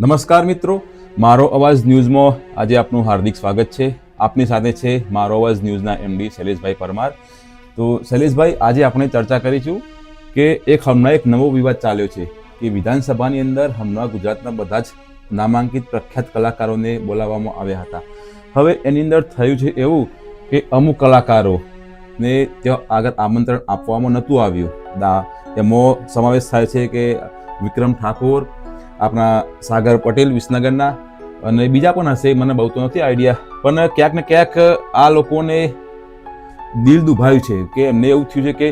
નમસ્કાર મિત્રો, મારો અવાજ ન્યૂઝમાં આજે આપનું હાર્દિક સ્વાગત છે. આપની સાથે છે મારો અવાજ ન્યૂઝના એમડી શૈલેષભાઈ પરમાર. તો શૈલેષભાઈ, આજે આપણે ચર્ચા કરીશું કે એક હમણાં એક નવો વિવાદ ચાલ્યો છે કે વિધાનસભાની અંદર હમણાં ગુજરાતના બધા જ નામાંકિત પ્રખ્યાત કલાકારોને બોલાવવામાં આવ્યા હતા. હવે એની અંદર થયું છે એવું કે અમુક કલાકારોને ત્યાં આગળ આમંત્રણ આપવામાં નહોતું આવ્યું. એમાં સમાવેશ થાય છે કે વિક્રમ ઠાકોર આપણા સાગર પટેલ વિસનગરના અને બીજા પણ હશે, મને બહુ તો નથી આઈડિયા. પણ ક્યાંક ને ક્યાંક આ લોકોને દિલ દુભાયું છે કે એમને એવું થયું છે કે,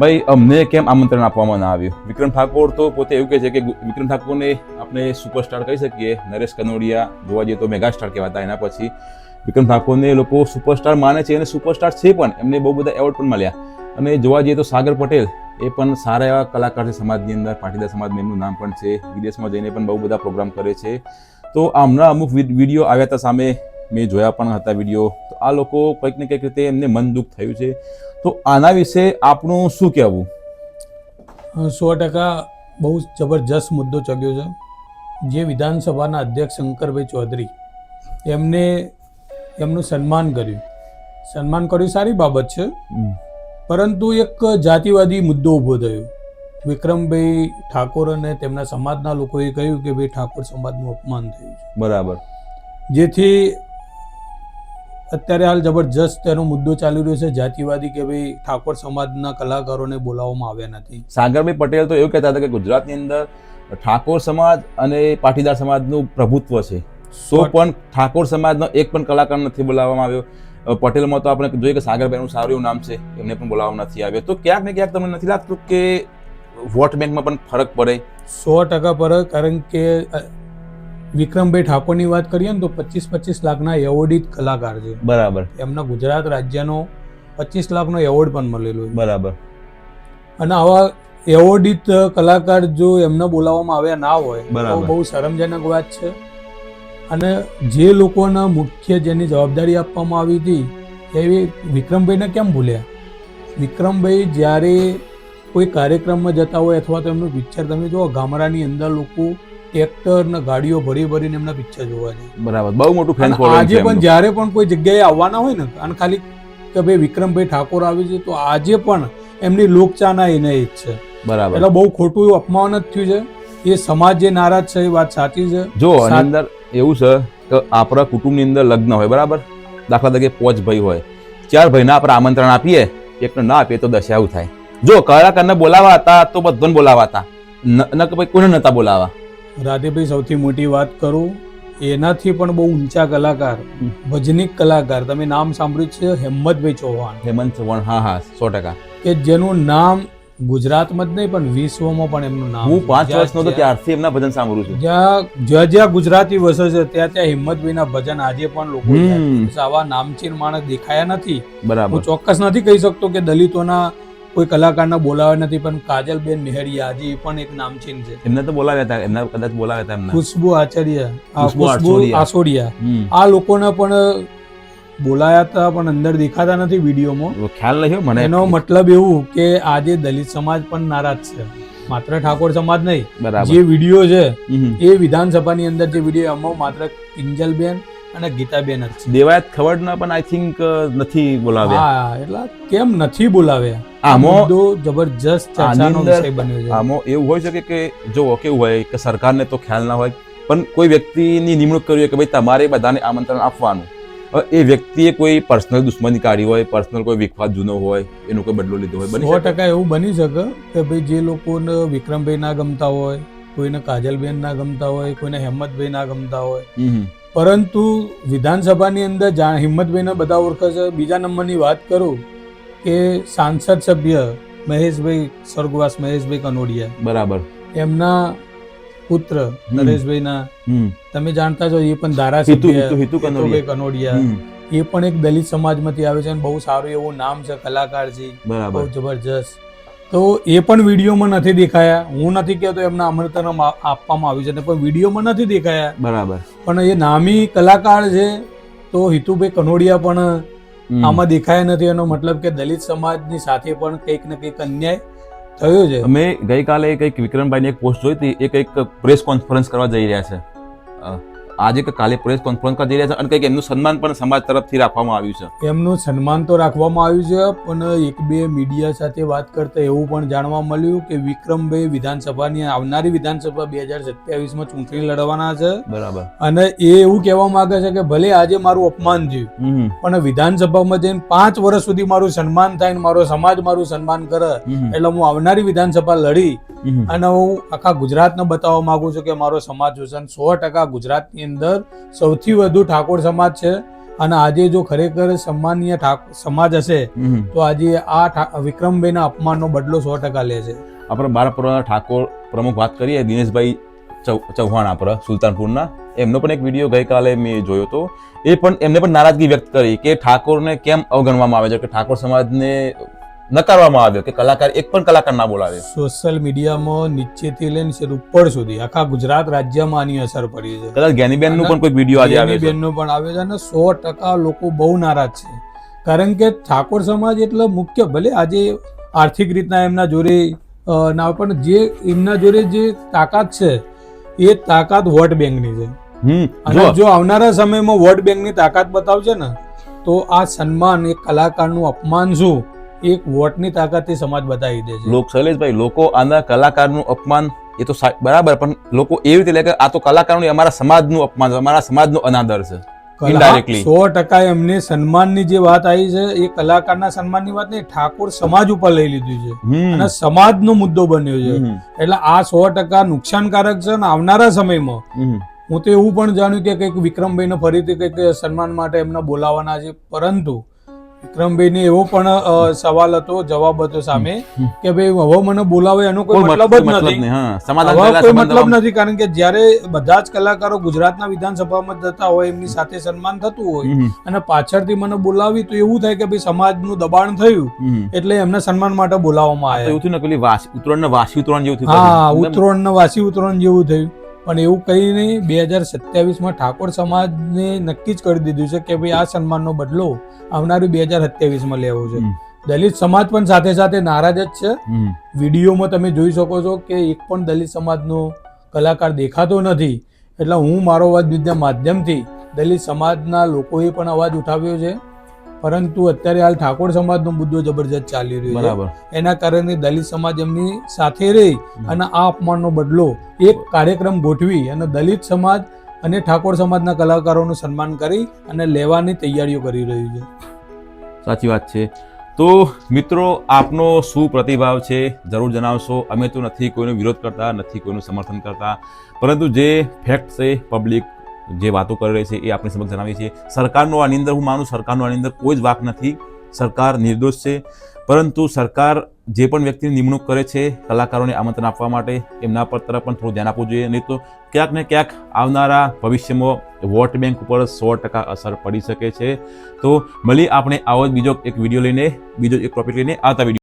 ભાઈ, અમને કેમ આમંત્રણ આપવામાં ના આવ્યું? વિક્રમ ઠાકોર તો પોતે એવું કહે છે કે વિક્રમ ઠાકોરને આપણે સુપરસ્ટાર કહી શકીએ. નરેશ કનોડિયા, જોવા જઈએ તો મેગા સ્ટાર કહેવાતા એના પછી. વિક્રમ ઠાકોરને લોકો સુપરસ્ટાર માને છે અને સુપરસ્ટાર છે પણ, એમને બહુ બધા એવોર્ડ પણ મળ્યા. અને જોવા જઈએ તો સાગર પટેલ એ પણ સારા એવા કલાકાર છે સમાજની અંદર પાટીદાર સમાજ એમનું નામ પણ છે. વિદેશમાં જઈને પણ બહુ બધા પ્રોગ્રામ કરે છે. તો હમણાં અમુક વીડિયો આવ્યા હતા સામે મેં જોયા પણ હતા વીડિયો. તો આ લોકો કંઈક ને કંઈક રીતે એમને મન દુઃખ થયું છે. તો આના વિશે આપણું શું કહેવું? સો ટકા બહુ જબરજસ્ત મુદ્દો ચગ્યો છે. જે વિધાનસભાના અધ્યક્ષ શંકરભાઈ ચૌધરી એમને એમનું સન્માન કર્યું. સન્માન કર્યું સારી બાબત છે. પરંતુ એક જાતિવાદી મુદ્દો ઊભો થયો. વિક્રમભાઈ ઠાકોર અને તેમના સમાજના લોકોએ કહ્યું કે ભાઈ ઠાકોર સમાજનું અપમાન થયું છે. બરાબર. જેથી અત્યારે હાલ જબરજસ્ત તેનો મુદ્દો ચાલી રહ્યો છે જાતિવાદી કે ભાઈ ઠાકોર સમાજના કલાકારોને બોલાવવામાં આવ્યા નથી. સાગરભાઈ પટેલ તો એવું કહેતા હતા કે ગુજરાતની અંદર ઠાકોર સમાજ અને પાટીદાર સમાજનું પ્રભુત્વ છે. સો પણ ઠાકોર સમાજનો એક પણ કલાકાર નથી બોલાવવામાં આવ્યો. પટેલમાં તો આપણે જોઈએ કે સાગરભાઈનું સારું એવું નામ છે એમને પણ બોલાવવા નથી આવ્યો. તો ક્યાંક ને ક્યાંક તમને નથી લાગતું કે વોટ બેંકમાં પણ ફરક પડે? સો ટકા પડે કારણ કે વિક્રમભાઈ ઠાકોરની વાત કરીએ ને તો પચીસ પચીસ લાખના એવોર્ડિત કલાકાર છે. બરાબર. એમના ગુજરાત રાજ્યનો પચીસ લાખનો એવોર્ડ પણ મળેલો છે. બરાબર. અને આવા એવોર્ડિત કલાકાર જો એમને બોલાવવામાં આવ્યા ના હોય તો બરાબર. બહુ શરમજનક વાત છે. અને જે લોકોના મુખ્ય જેની જવાબદારી આપવામાં આવી હતી એવી વિક્રમભાઈને કેમ ભૂલ્યા? વિક્રમભાઈ જ્યારે કોઈ કાર્યક્રમમાં જતા હોય અથવા તો એમનું પિક્ચર તમે જુઓ ગામડાની અંદર લોકો ટ્રેક્ટર ને ગાડીઓ ભરી ભરીને એમના પિક્ચર જોવા જાય. બરાબર. બહુ મોટું ફેન આજે પણ જ્યારે પણ કોઈ જગ્યાએ આવવાના હોય ને અને ખાલી કે ભાઈ વિક્રમભાઈ ઠાકોર આવે છે તો આજે પણ એમની લોકચાના એને જ છે. બરાબર. એટલે બહુ ખોટું એવું અપમાન જ થયું છે. એ સમાજ જે નારાજ છે એ વાત સાચી છે. જો અંદર એવું છે કે આપણા કુટુંબની અંદર લગ્ન હોય બરાબર? દાખલા તરીકે પોચ ભાઈ હોય. ચાર ભાઈને આપણે આમંત્રણ આપીએ એકને ના આપીએ તો દશા એવું થાય. જો કલાકારને બોલાવા હતા તો બધાને બોલાવા હતા. ન કે ભાઈ કોને નતા બોલાવા રાધેભાઈ સૌથી મોટી વાત કરું એનાથી પણ બહુ ઊંચા કલાકાર. ભજનિક કલાકાર તમે નામ સાંભળ્યું છે હેમંતભાઈ ચૌહાણ. હેમંત ચૌહાણ હા હા સો ટકા. કે જેનું નામ ગુજરાતમાં જ નહીં પણ વિશ્વમાં પણ એમનું નામ હું પાંચ વર્ષનો તો ત્યારથી એમના ભજન સાંભળું છું. જ્યાં જ્યાં જ્યાં ગુજરાતી વસે છે ત્યાં ત્યાં હિંમતભાઈના ભજન આજે પણ લોકો. આવા નામચીન માણસ દેખાયા નથી. બરાબર. હું ચોક્કસ નથી કહી શકતો કે દલિતોના કોઈ કલાકારને બોલાવ્યા નથી પણ કાજલબેન મેહરિયા આજે એ પણ એક નામચીન છે. એમને તો બોલાવ્યા હતા એમના કદાચ બોલાવ્યા હતા એમના. ખુશ્બુ આચાર્ય ખુશ્બુ. આસોડિયા. આ લોકોને પણ બોલાયા હતા પણ અંદર દેખાતા નથી વિડીયોમાં. ખ્યાલ નહીં મને એનો મતલબ એવું કે આજે દલિત સમાજ પણ નારાજ છે. માત્ર ઠાકોર સમાજ નહીં જે વીડિયો છે એ વિધાનસભાની અંદર જે વીડિયો એમાં માત્ર કિંજલબેન અને ગીતાબેન જ દેવાયત ખવડના પણ આઈ થિંક નથી બોલાવ્યા. હા એટલે કેમ નથી બોલાવ્યા? આમાં જબરજસ્ત ચર્ચાનો વિષય બન્યો છે. આમાં એવું હોઈ શકે કે જો કેવું હોય કે સરકારને તો ખ્યાલ ના હોય પણ કોઈ વ્યક્તિની નિમણૂક કરવી હોય કે ભાઈ તમારે બધાને આમંત્રણ આપવાનું. એ વ્યક્તિએ કોઈ પર્સનલ દુશ્મની કાઢી હોય પર્સનલ કોઈ વિખવાદ જૂનો હોય એનો કોઈ બદલો લીધો હોય સો ટકા એવું બની શકે કે ભાઈ જે લોકોને વિક્રમભાઈ ના ગમતા હોય કોઈને કાજલબેન ના ગમતા હોય કોઈને હેમંતભાઈ ના ગમતા હોય. પરંતુ વિધાનસભાની અંદર જા હિંમતભાઈને બધા ઓળખે છે. બીજા નંબરની વાત કરું કે સાંસદ સભ્ય મહેશભાઈ સ્વર્ગવાસ મહેશભાઈ કનોડિયા. બરાબર. એમના પુત્ર નરેશભાઈના તમે જાણતા છો એ પણ ધારાસભ્ય હિતુ કનોડિયા. એ પણ એક દલિત સમાજમાંથી આવે છે અને બહુ સારું એવું નામ છે કલાકાર છે. બહુ જબરજસ્ત. તો એ પણ વિડીયોમાં નથી દેખાયા. હું નથી કહેતો એમને આમંત્રણ આપવામાં આવ્યું છે પણ વિડીયોમાં નથી દેખાયા. બરાબર. પણ એ નામી કલાકાર છે તો હિતુભાઈ કનોડિયા પણ આમાં દેખાયા નથી. એનો મતલબ કે દલિત સમાજની સાથે પણ કંઈક ને કંઈક અન્યાય થયો છે. અમે ગઈકાલે કંઈક વિક્રમભાઈની એક પોસ્ટ જોઈ હતી, એ કંઈક પ્રેસ કોન્ફરન્સ કરવા જઈ રહ્યા છે. આજે કે કાલે પ્રેસ કોન્ફરન્સ કરી રહ્યા છે અને કંઈક એમનું સન્માન પણ સમાજ તરફથી રાખવામાં આવ્યું છે. એમનું સન્માન તો રાખવામાં આવ્યું છે પણ એક બે મીડિયા સાથે વાત કરતા એવું પણ જાણવા મળ્યું કે વિક્રમભાઈ વિધાનસભાની આવનારી વિધાનસભા બે હજાર સત્યાવીસમાં ચૂંટણી લડવાના છે. બરાબર. અને એ એવું કહેવા માંગે છે કે ભલે આજે મારું અપમાન થયું પણ વિધાનસભામાં જઈને પાંચ વર્ષ સુધી મારું સન્માન થાય ને મારો સમાજ મારું સન્માન કરે એટલે હું આવનારી વિધાનસભા લડી અને હું આખા ગુજરાતને બતાવવા માંગુ છું કે મારો સમાજ છે સો ટકા ગુજરાતની અંદર સૌથી વધુ ઠાકોર સમાજ છે. અને આજે જો ખરેખર સન્માનીય સમાજ હશે તો આજે આ વિક્રમભાઈના અપમાનનો બદલો સો ટકા લે છે. આપણે બારાપુરના ઠાકોર પ્રમુખ વાત કરીએ દિનેશભાઈ ચૌહાણ આપણા સુલતાનપુરના. એમનો પણ એક વીડિયો ગઈકાલે મેં જોયો હતો. એ પણ એમને પણ નારાજગી વ્યક્ત કરી કે ઠાકોરને કેમ અવગણવામાં આવે છે? કે ઠાકોર સમાજને નકારવામાં આવ્યો કે કલાકાર એક પણ કલાકાર ના બોલાવે. સોશિયલ મીડિયામાં નીચેથી લઈને છેક ઉપર સુધી આખા ગુજરાત રાજ્યમાં આની અસર પડી છે. કદાચ જ્ઞાનીબેનનું પણ કોઈ વીડિયો આજે આવે છે. બેનનો પણ આવે છે અને સો ટકા લોકો બહુ નારાજ છે. કારણ કે ઠાકોર સમાજ એટલે મુખ્ય ભલે આજે આર્થિક રીતના એમના જોડે ના પણ જે એમના જોડે જે તાકાત છે એ તાકાત વોટ બેંકની છે. હમ અને જો જો આવનારા સમયમાં વોટ બેંકની તાકાત બતાવશે ને તો આ સન્માન એક કલાકારનું અપમાન શું? એક વોટની તાકાતથી સમાજ બતાવી દે છે. લોક શૈલેષભાઈ લોકો આના કલાકારનું અપમાન એ તો બરાબર પણ લોકો એવી રીતે લે કે આ તો કલાકારનું અમારા સમાજનું અપમાન અમારા સમાજનો અનાદર છે સો ટકા એમને સન્માનની જે વાત આવી છે એ કલાકારના સન્માનની વાત નહીં ઠાકોર સમાજ ઉપર લઈ લીધું છે. અને સમાજનો મુદ્દો બન્યો છે. એટલે આ સો ટકા નુકસાનકારક છે અને આવનારા સમયમાં. હું તો એવું પણ જાણ્યું કે કંઈક વિક્રમભાઈને ફરીથી કંઈક સન્માન માટે એમને બોલાવવાના છે પરંતુ વિક્રમભાઈને એવો પણ સવાલ હતો જવાબ હતો સામે કે ભાઈ હવે મને બોલાવે એનો કોઈ મતલબ જ નથી. સમાધાન કોઈ મતલબ નથી કારણ કે જ્યારે બધા જ કલાકારો ગુજરાતના વિધાનસભામાં જતા હોય એમની સાથે સન્માન થતું હોય અને પાછળથી મને બોલાવી તો એવું થાય કે ભાઈ સમાજનું દબાણ થયું એટલે એમને સન્માન માટે બોલાવવામાં આવ્યા. એવું થયું ને પેલી વાસી ઉત્તરાયણ ને વાસી ઉત્તરાયણ જેવું થયું હા. ઉત્તરાયણ ને વાસી ઉત્તરાયણ જેવું થયું. પણ એવું કહીને નહીં બે હજાર સત્યાવીસમાં ઠાકોર સમાજને નક્કી જ કરી દીધું છે કે ભાઈ આ સન્માનનો બદલો આવનારી બે હજાર સત્યાવીસમાં લેવો છે. દલિત સમાજ પણ સાથે સાથે નારાજ જ છે. વિડીયોમાં તમે જોઈ શકો છો કે એક પણ દલિત સમાજનો કલાકાર દેખાતો નથી. એટલે હું મારો અવાજ વિદ્યા માધ્યમથી દલિત સમાજના લોકોએ પણ અવાજ ઉઠાવ્યો છે. પરંતુ અત્યારે હાલ ઠાકોર સમાજનો મુદ્દો જબરજસ્ત ચાલી રહ્યો છે. બરાબર. એના કારણે દલિત સમાજ એમની સાથે રહી અને આ અપમાનનો બદલો એક કાર્યક્રમ ગોઠવી અને દલિત સમાજ અને ઠાકોર સમાજના કલાકારોનું સન્માન કરી અને લેવાની તૈયારીઓ કરી રહ્યું છે. સાચી વાત છે. તો મિત્રો આપનો શું પ્રતિભાવ છે? જરૂર જણાવશો. અમે તો નથી કોઈનો વિરોધ કરતા નથી કોઈનું સમર્થન કરતા. પરંતુ જે ફેક્ટ છે પબ્લિક જે વાતો કરી રહી છે એ આપણે સમક્ષ જણાવીએ છીએ. સરકારનો આની અંદર હું માનું સરકારનો આની અંદર કોઈ જ વાક નથી. સરકાર નિર્દોષ છે. પરંતુ સરકાર જે પણ વ્યક્તિની નિમણૂક કરે છે કલાકારોને આમંત્રણ આપવા માટે, એમના પર તરફ પણ થોડું ધ્યાન આપવું જોઈએ. નહીં તો ક્યાંક ને ક્યાંક આવનારા ભવિષ્યમાં વોટ બેંક ઉપર સો ટકા અસર પડી શકે છે. તો મળી આપણે આવો જ બીજો એક વીડિયો લઈને, બીજો એક ટોપિક લઈને આવતા વીડિયો